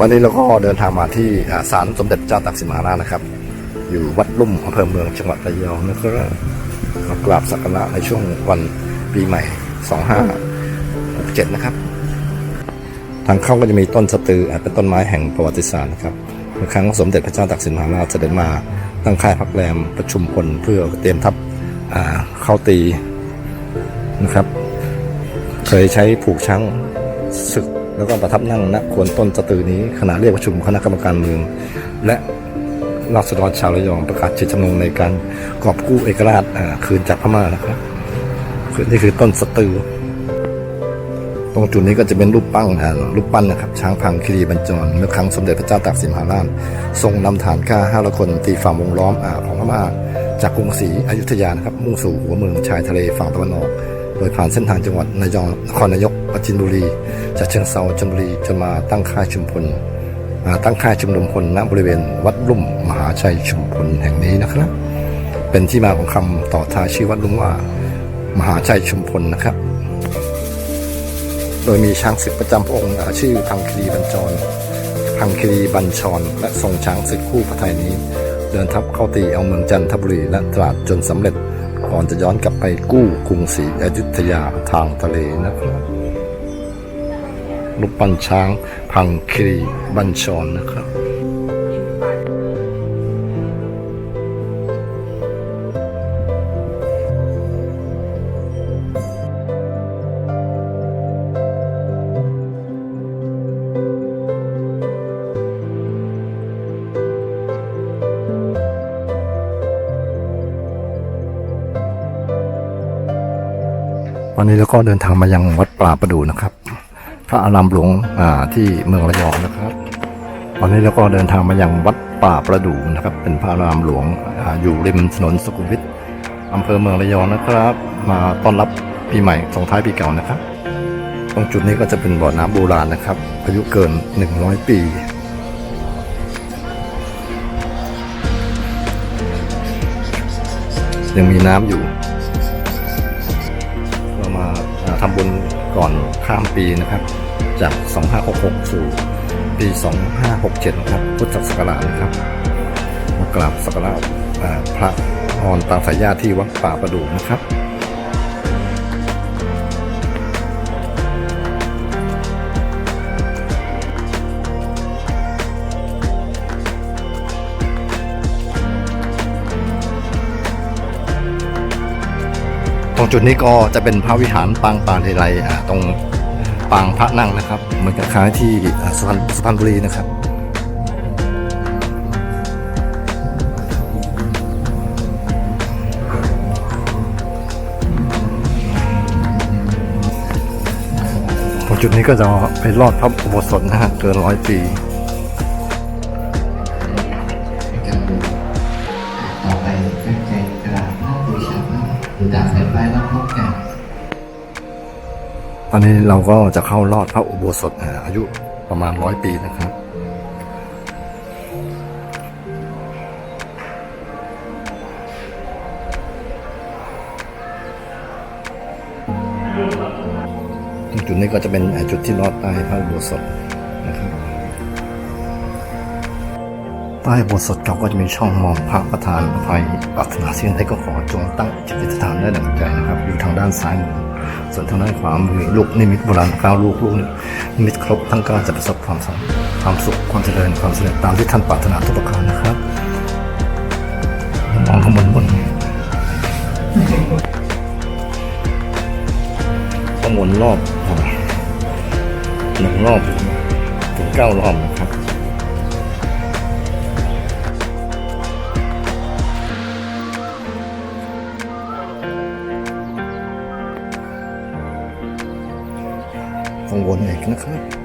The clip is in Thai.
วันนี้เราก็เดินทางมาที่ศาลสมเด็จเจ้าตากสินมหาราชนะครับ อยู่วัดลุ่มอำเภอเมืองจังหวัดระยองนะครับมากราบสักการะในช่วงวันปีใหม่ 2567 นะครับ ทางเข้าก็จะมีต้นสะตือเป็นต้นไม้แห่งประวัติศาสตร์นะครับเมื่อครั้งสมเด็จพระเจ้าตากสินมหาราชเสด็จมาตั้งค่ายพักแรมประชุมพลเพื่อเตรียมทัพเข้าตีนะครับ เคยใช้ผูกช้างศึก แล้วก็ประทับนั่งณโคนต้นสตือนี้ขณะเรียกประชุมคณะกรรมการเมือง และราษฎรชาวระยองประกาศเจตจำนงในการกอบกู้เอกราชคืนจากพม่านะครับคือนี่คือต้นสตือ ตรงจุดนี้ก็จะเป็นรูปปั้งอ่ารูปปั้นนะครับ ช้างพังคีรีบรรจรเมื่อครั้งสมเด็จพระเจ้าตากสินมหาราชทรงนำฐานข้าห้าร้อยคนตีฝ่าวงล้อมอ่าของพม่าจากกรุงศรีอยุธยานะครับมุ่งสู่หัวเมืองชายทะเลฝั่งตะวันออก โดยผ่านเส้นทางจังหวัดนายองนครนายกปราจินบุรีจากเชิงเซาชลบุรีจนมาตั้งค่ายชุมพลอ่าตั้งค่ายชุมนุมพลณบริเวณวัดลุ่มมหาชัยชุมพลแห่งนี้นะครับ เป็นที่มาของคำต่อท้ายชื่อวัดลุ่มว่ามหาชัยชุมพลนะครับ โดยมีช้างศึกประจำพระองค์ชื่อพังคีรีบัญจรพังคีรีบัญชร และทรงช้างศึกคู่พระไทยนี้ เดินทัพเข้าตีเอาเมืองจันทบุรีและตราดจนสำเร็จ ก่อนจะย้อนกลับไปกู้กรุงศรีอยุธยาทางทะเลนะครับรูปปั้นช้างพังคีรีบัญชรนะครับ วันนี้เราก็เดินทางมายังวัดป่าประดูนะครับ พระอารามหลวงอ่าที่เมืองระยองนะครับวันนี้เราก็เดินทางมายังวัดป่าประดูนะครับ เป็นพระอารามหลวงออยู่ริมถนนสุขุมวิทอำเภอเมืองระยองนะครับ มาต้อนรับปีใหม่ส่งท้ายปีเก่านะครับ ตรงจุดนี้ก็จะเป็นบ่อน้ำโบราณนะครับ อายุเกิน 100 ปียังมีน้ำอยู่ ทำบุญก่อนข้ามปีนะครับ จาก 2566 สู่ปี 2567 นะครับ พุทธศักราชนะครับ มากราบสักการะพระอรตามสายญาติที่วัดป่าประดูนะครับ ตรงจุดนี้ก็จะเป็นพระวิหารปางป่าเลไลตรงปางพระนั่งนะครับเหมือนกับคล้ายที่สุพรรณสุพรรณบุรีนะครับตรงจุดนี้ก็จะไปลอดพระอุโบสถนะฮะเกินร้อยปีต่อไปตั้งใจ พระหรือดับสายไฟแล้วพบกันตอนนี้เราก็จะเข้าลอดพระอุโบสถอายุประมาณร้อยปีนะครับจุดนี้ก็จะเป็นจุดที่ลอดใต้พระอุโบสถ ต้อุโบสถเราก็จะมีช่องมองพระประธานอภัยปรารถนาสิ่งใดก็ขอจงตั้งจิตอธิษฐานได้ดังใจนะครับ อยู่ทางด้านซ้ายมือส่วนทางด้านขวามือลูกนิมิตโบราณเก้าลูกลูกนิมิตครบทั้งเก้าจะประสบความสำเร็จความสุขความเจริญความสำเร็จตามที่ท่านปรารถนาทุกประการนะครับมองข้างบนบนต้องหมุนรอบหนึ่งรอบถึงเก้ารอบนะครับ ข้างวนอีกนะครับ